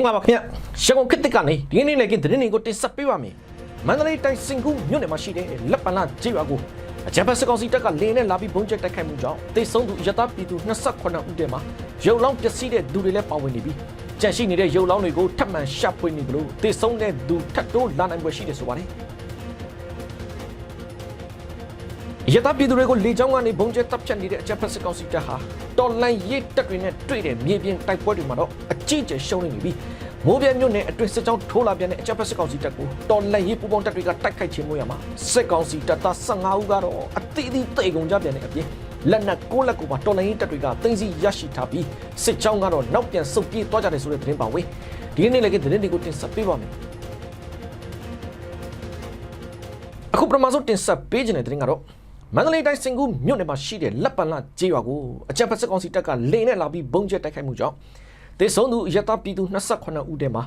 င်္ဂလာပါခင်ဗျရန်ကုန်ခေတ်တစ်ကနေဒီနေ့လည်းကသတင်းတွေကိုတင်ဆက်ပေးပါမယ်မန္တလေးတိုင်းစင်ကူးမြို့နယ်မှာရှိတဲ့လက်ပံလာကျေးရွာကိုအကြံဖက်စကောင်စီတပ်ကလင်းနဲ့လာပြီးဘုံကျက်တိုက်ခိုက်မှုကြောင့်တိတ်ဆုံးသူရတပြည်သူ28ဦးတည်းမှာရုပ်လောင်းပျက်စီးတဲ့သူတွေလည်းပါဝင်နေပြီးကြန့်ရှိနေတဲ့ရုပ်လောင်းတွေကိုထပ်မံရှာဖွေနေကြလို့တိတ်ဆုံးတဲ့သူထပ်တိုးလာနိုင်ွယ်ရှိတယ်ဆိုပါတယ် ရတပြည်သူတွေကိုလေကြောင်းကနေဘုံကျက်တပ်ဖြတ်နေတဲ့အကြမ်းဖက်စစ်ကောင်စီတပ်ဟာတော်လန်ရေးတပ်တွေနဲ့တွေ့တဲ့မြေပြင်တိုက်ပွဲတွေမှာတော့အကြီးကျယ်ရှုံးနေပြီမိုးပြမြို့နယ်အတွင်းစစ်ကြောင်းထိုးလာပြန်တဲ့အကြမ်းဖက်စစ်ကောင်စီတပ်ကိုတော်လန်ရေးပူပေါင်းတပ်တွေကတိုက်ခိုက်ခြင်းမို့ရမှာစစ်ကောင်စီတပ်သား15ဦးကတော့အသီးသီးတိတ်ကုန်ကြပြန်တဲ့အပြင်လက်နက်ကိုလက်ကိုပါတော်လန်ရေးတပ်တွေကတင်စီရရှိထားပြီးစစ်ကြောင်းကတော့နောက်ပြန်ဆုတ်ပြေးသွားကြတယ်ဆိုတဲ့သတင်းပါဝင်ဒီနေ့လည်းကသတင်းတွေကိုတင်ဆက်ပေးပါမယ်အခုပထမဆုံးတင်ဆက်ပေးခြင်းတဲ့သတင်းကတော့ မန္တလေးတိုင်းစင်ကူးမြို့နယ်မှာရှိတဲ့လက်ပံလာကျေးရွာကိုအကြံဖက်စစ်ကောင်စီတပ်ကလေနဲ့လာပြီးဘုံကျဲတိုက်ခိုက်မှုကြောင့်တေဆုံးသူရတပြည်သူ28ဦးတည်းမှာ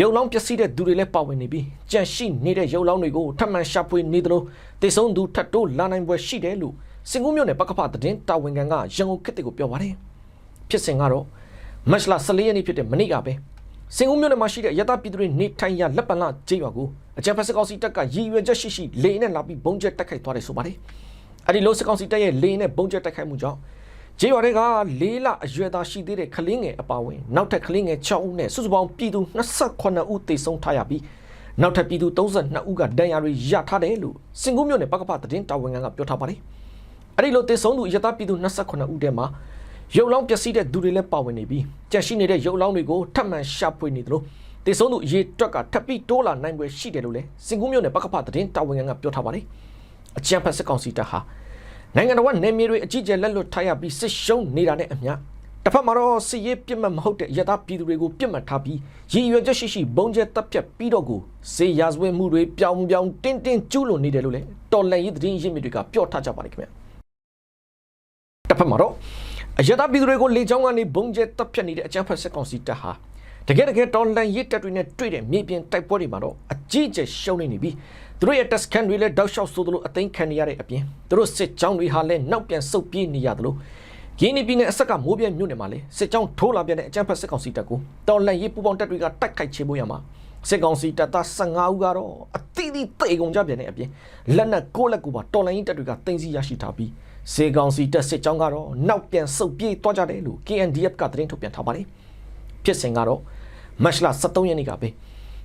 ရုပ်လောင်းပျက်စီးတဲ့သူတွေလည်းပါဝင်နေပြီးကြန့်ရှိနေတဲ့ရုပ်လောင်းတွေကိုထပ်မံရှာဖွေနေသလိုတေဆုံးသူထပ်တိုးလာနိုင်ပွဲရှိတယ်လို့စင်ကူးမြို့နယ်ပကဖသတင်းတာဝန်ခံကရန်ကုန်ခေတ်ကိုပြောပါတယ်ဖြစ်စဉ်ကတော့မတ်လ14ရက်နေ့ဖြစ်တဲ့မနေ့ကပဲစင်ကူးမြို့နယ်မှာရှိတဲ့ရတပြည်သူတွေနေထိုင်ရလက်ပံလာကျေးရွာကိုအကြံဖက်စစ်ကောင်စီတပ်ကရည်ရွယ်ချက်ရှိရှိလေနဲ့လာပြီးဘုံကျဲတိုက်ခိုက်သွားတယ်ဆိုပါတယ် အဲ့ဒီလိုစစ်ကောင်စီတပ်ရဲ့လေနဲ့ပုံကျက်တိုက်ခိုက်မှုကြောင့်ဂျေရွာတွေက၄လအရွယ်သားရှိသေးတဲ့ကလေးငယ်အပါအဝင်နောက်ထပ်ကလေးငယ်6ဦးနဲ့စုစုပေါင်းပြည်သူ28ဦးသေဆုံးထားရပြီးနောက်ထပ်ပြည်သူ32ဦးကဒဏ်ရာတွေရထားတယ်လို့စင်ကူးမြို့နယ်ပကပသတင်းတာဝန်ခံကပြောထားပါတယ်။အဲ့ဒီလိုသေဆုံးသူရတပြည်သူ28ဦးထဲမှာရုပ်လောင်းပျက်စီးတဲ့သူတွေလည်းပါဝင်နေပြီးကြက်ရှိနေတဲ့ရုပ်လောင်းတွေကိုထပ်မံရှာဖွေနေသလိုသေဆုံးသူအရေးတွက်ကထပ်ပြီးတိုးလာနိုင်ွယ်ရှိတယ်လို့လည်းစင်ကူးမြို့နယ်ပကပသတင်းတာဝန်ခံကပြောထားပါတယ်။ အကြံဖက်စစ်ကောင်စီတပ်ဟာနိုင်ငံတော်ကနေမြေတွေအကြီးကျယ်လက်လွတ်ထားရပြီးစစ်ရှုံးနေတာနဲ့အမျှတစ်ဖက်မှာတော့စစ်ရေးပြစ်မှတ်မဟုတ်တဲ့ရသပြည်သူတွေကိုပြစ်မှတ်ထားပြီးရည်ရွယ်ချက်ရှိရှိဘုံကျဲတပ်ဖြတ်ပြီးတော့ကိုစေရာဇဝဲမှုတွေပြောင်ပြောင်တင်းတင်းကျူးလွန်နေတယ်လို့လည်းတော်လန်ရေးသတင်းရင်းမြစ်တွေကပြောထားကြပါတယ်ခင်ဗျတစ်ဖက်မှာတော့အရသပြည်သူတွေကိုလေကြောင်းကနေဘုံကျဲတပ်ဖြတ်နေတဲ့အကြမ်းဖက်စစ်ကောင်စီတပ်ဟာတကယ်တကယ်တော်လန်ရေးတပ်တွေနဲ့တွေ့တဲ့မြေပြင်တိုက်ပွဲတွေမှာတော့အကြီးကျယ်ရှုံးနေနေပြီးသူ တို့ရဲ့ test scan တွေလည်းတောက်လျှောက်ဆိုသလိုအသိမ်းခံနေရတဲ့အပြင်သူတို့စစ်ကြောင်းတွေဟာလည်းနောက်ပြန်ဆုတ်ပြေးနေရသလိုဂင်းနီပြည်နယ်အဆက်ကမိုးပြဲမြို့နယ်မှာလည်းစစ်ကြောင်းထိုးလာပြန်တဲ့အကြမ်းဖက်စစ်ကောင်စီတပ်ကိုတော်လန်ရေးပူပေါင်းတပ်တွေကတိုက်ခိုက်ချေဖို့ရမှာစစ်ကောင်စီတပ်သား15ဦးကတော့အတိအသီးတေကုန်ကြပြန်တဲ့အပြင်လက်နက်ကိုလက်ကိုပါတော်လန်ရေးတပ်တွေကတင်စီရရှိထားပြီးစေကောင်စီတပ်စစ်ကြောင်းကတော့နောက်ပြန်ဆုတ်ပြေးသွားကြတယ်လို့ KNDF ကသတင်းထုတ်ပြန်ထားပါတယ်ဖြစ်စဉ်ကတော့မတ်လ23ရက်နေ့ကပဲ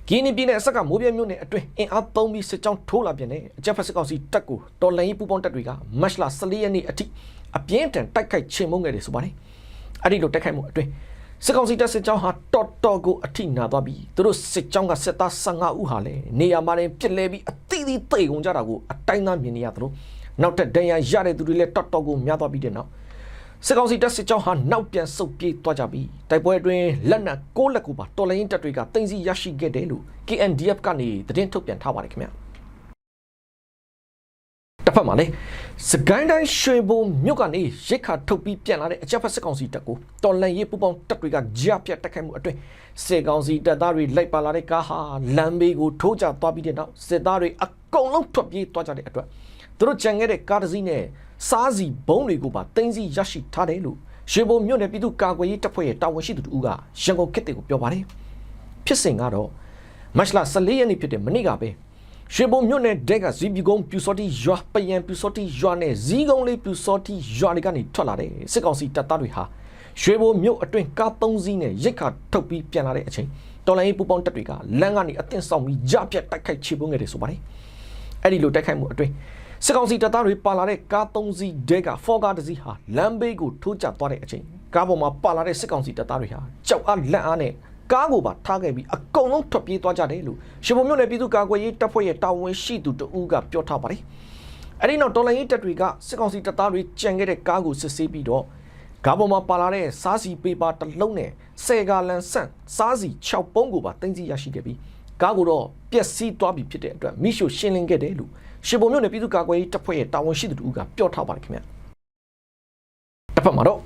ဂီနီပြည်နယ်အဆက်ကမိုးပြဲမြို့နယ်အတွင်းအင်အားသုံးပြီးစစ်ကြောင်းထိုးလာပြန်တဲ့အကြက်ဖက်စစ်ကောင်စီတပ်ကိုတော်လှန်ရေးပူးပေါင်းတပ်တွေကမတ်လ14ရက်နေ့အထိအပြင်းထန်တိုက်ခိုက်ချေမှုန်းခဲ့တယ်ဆိုပါတယ်။အဲ့ဒီလိုတိုက်ခိုက်မှုအတွင်းစစ်ကောင်စီတပ်စစ်ကြောင်းဟာတော်တော်ကိုအထိနာသွားပြီးသူတို့စစ်ကြောင်းကစစ်သား15ဦးဟာလည်းနေရာမှာတင်ပြစ်လဲပြီးအသီးသီးတိတ်ကုန်ကြတာကိုအတိုင်းသားမြင်နေရသလိုနောက်ထပ်ဒဏ်ရာရတဲ့သူတွေလည်းတော်တော်ကိုများသွားပြီးတဲ့နောက် စစ်ကောင်စီတပ်စစ်ကြောင်းဟာနောက်ပြန်ဆုတ်ပြေးသွားကြပြီးတိုက်ပွဲအတွင်းလက်နက်ကိုလက်ကူပါတော်လိုင်းတပ်တွေကတင်စီရရှိခဲ့တယ်လို့ KNDF ကနေသတင်းထုတ်ပြန်ထားပါတယ်ခင်ဗျာတစ်ဖက်မှာလည်းစကိုင်းတိုင်းရွှေဘုံမြို့ကနေရစ်ခါထုတ်ပြီးပြန်လာတဲ့အကြက်ဖက်စစ်ကောင်စီတပ်ကိုတော်လန်ရေးပူပေါင်းတပ်တွေကကြားပြတ်တိုက်ခိုက်မှုအတွင်းစစ်ကောင်စီတပ်သားတွေလိုက်ပါလာတဲ့ကားဟာလမ်းဘေးကိုထိုးကျသွားပြီးတဲ့နောက်စစ်သားတွေအကုန်လုံးထွက်ပြေးသွားကြတဲ့အတွက် သူတို့ကြံခဲ့တဲ့ကားတစ်စီးနဲ့စားစီဘုံတွေကိုပါတင်းစီရရှိထားတယ်လို့ရွှေဘုံမြို့နယ်ပြည်သူ့ကာကွယ်ရေးတပ်ဖွဲ့ရဲ့တာဝန်ရှိသူတို့ကရန်ကုန်ခေတ်တွေကိုပြောပါတယ်ဖြစ်စဉ်ကတော့မတ်လ14ရက်နေ့ဖြစ်တဲ့မနေ့ကပဲရွှေဘုံမြို့နယ်ဒက်ကဇီပီကုန်းပြူစောတိရွာပယံပြူစောတိရွာနဲ့ဇီးကုန်းလေးပြူစောတိရွာတွေကနေထွက်လာတဲ့စစ်ကောင်စီတပ်သားတွေဟာရွှေဘုံမြို့အတွင်းကား၃စီးနဲ့ရိတ်ခါထုတ်ပြီးပြန်လာတဲ့အချိန်တော်လိုင်းပူပေါင်းတပ်တွေကလမ်းကနေအသင့်ဆောင်ပြီးကြပြတ်တိုက်ခိုက်ချေပွန်းခဲ့တယ်ဆိုပါတယ်အဲ့ဒီလိုတိုက်ခိုက်မှုအတွင်း စစ်ကောင်စီတပ်သားတွေပါလာတဲ့ကား၃စီးဒဲကဖော်ကားတစ်စီးဟာလမ်းဘေးကိုထိုးကျသွားတဲ့အချိန်ကားပေါ်မှာပါလာတဲ့စစ်ကောင်စီတပ်သားတွေဟာကြောက်အားလက်အားနဲ့ကားကိုပါထားခဲ့ပြီးအကုန်လုံးထွက်ပြေးသွားကြတယ်လို့ရှင်ပုံမြို့နယ်ပြည်သူ့ကာကွယ်ရေးတပ်ဖွဲ့ရဲ့တာဝန်ရှိသူတဦးကပြောထားပါတယ်။အဲဒီနောက်တော်လိုင်းရေးတပ်တွေကစစ်ကောင်စီတပ်သားတွေကြံခဲ့တဲ့ကားကိုစစ်ဆေးပြီးတော့ကားပေါ်မှာပါလာတဲ့စားစီပေပါတစ်လုံးနဲ့ဆယ်ကာလန်ဆန့်စားစီ6ပုံးကိုပါတင်စီရရှိခဲ့ပြီးကားကိုတော့ပျက်စီးသွားပြီဖြစ်တဲ့အတွက်မိရှုရှင်းလင်းခဲ့တယ်လို့ ရှင်ပုံမြို့နယ်ပြည်သူ့ကာကွယ်ရေးတပ်ဖွဲ့ရဲ့တာဝန်ရှိသူတို့ကပြောထားပါတယ်ခင်ဗျာတစ်ဖက်မှာတော့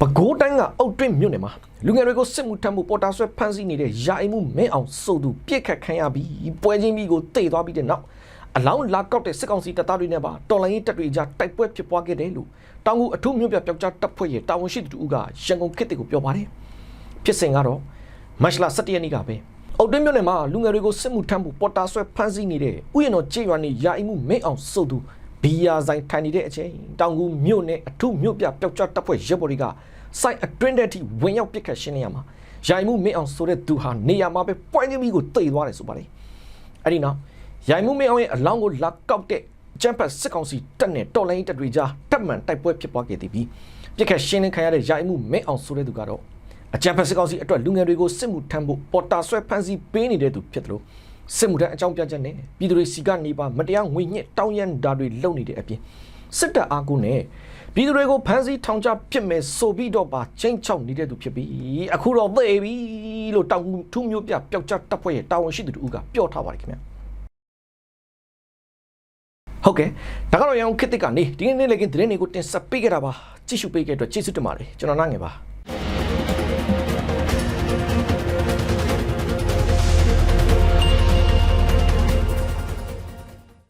ပဲခူးတိုင်းကအုတ်တွင်းမြို့နယ်မှာလူငယ်တွေကိုစစ်မှုထမ်းမှုပေါ်တာဆွဲဖမ်းဆီးနေတဲ့ယာအိမ်မှုမင်းအောင်စုသူပြစ်ခတ်ခံရပြီးပွဲချင်းပြီးကိုတိတ်သွားပြီးတဲ့နောက်အလောင်းလာကောက်တဲ့စစ်ကောင်စီတပ်သားတွေနဲ့ပါတော်လိုင်းရေးတပ်တွေကြားတိုက်ပွဲဖြစ်ပွားခဲ့တယ်လို့တောင်ကူအထူးမြို့ပြပျောက်ကြားတပ်ဖွဲ့ရဲ့တာဝန်ရှိသူတို့ကရန်ကုန်ခေတ်တွေကိုပြောပါတယ်ဖြစ်စဉ်ကတော့မမတ်လ17ရက်နေ့ကပဲ အုတ်တွင်းမြို့နယ်မှာလူငယ်တွေကိုစစ်မှုထမ်းဖို့ပေါ်တာဆွဲဖမ်းဆီးနေတဲ့ဥယျာဉ်တော်ကြေးရွာနေယာအိမှုမင်းအောင်စုသူဘီယာဆိုင်ထိုင်နေတဲ့အချိန်တောင်ကူမြို့နယ်အထုမြို့ပြပျောက်ကြားတပ်ဖွဲ့ရဲဘော်တွေကစိုက်အတွင်းတဲ့အထိဝင်ရောက်ပစ်ခတ်ရှင်းနေရမှာယာအိမှုမင်းအောင်ဆိုတဲ့သူဟာနေရာမှာပဲပွိုင်းသမီးကိုတိတ်သွားတယ်ဆိုပါလေအဲ့ဒီနောက်ယာအိမှုမင်းအောင်ရဲ့အလောင်းကိုလာကောက်တဲ့ကျမ်းဖတ်စစ်ကောင်စီတပ်နဲ့တော်လိုင်းတပ်တွေကြားတပ်မှန်တိုက်ပွဲဖြစ်ပွားခဲ့သည်ပြီးပြစ်ခတ်ရှင်းလင်းခံရတဲ့ယာအိမှုမင်းအောင်ဆိုတဲ့သူကတော့ အကြံဖက်စစ်ကောင်စီအတွက်လူငယ်တွေကိုစစ်မှုထမ်းဖို့ပေါ်တာဆွဲဖမ်းဆီးပေးနေတဲ့သူဖြစ်တယ်လို့စစ်မှုထမ်းအကြောင်းပြချက်နဲ့ပြည်သူတွေစီကနေပါမတရားငွေညှစ်တောင်းရမ်းတာတွေလုပ်နေတဲ့အပြင်စစ်တပ်အားကိုနဲ့ပြည်သူတွေကိုဖမ်းဆီးထောင်ချပစ်မယ်ဆိုပြီးတော့ပါချင်းချောက်နေတဲ့သူဖြစ်ပြီးအခုတော့သေပြီလို့တောင်ထူးမျိုးပြပျောက်ကြားတပ်ဖွဲ့ရဲ့တာဝန်ရှိသူတို့ကပြောထားပါတယ်ခင်ဗျာဟုတ်ကဲ့ဒါကတော့ရအောင်ခစ်တစ်ကနေဒီနေ့နေ့လည်းကင်းသတင်းတွေကိုတင်ဆက်ပေးခဲ့တာပါကြည့်ရှုပေးခဲ့တဲ့အတွက်ကျေးဇူးတင်ပါတယ်ကျွန်တော်နိုင်ငယ်ပါ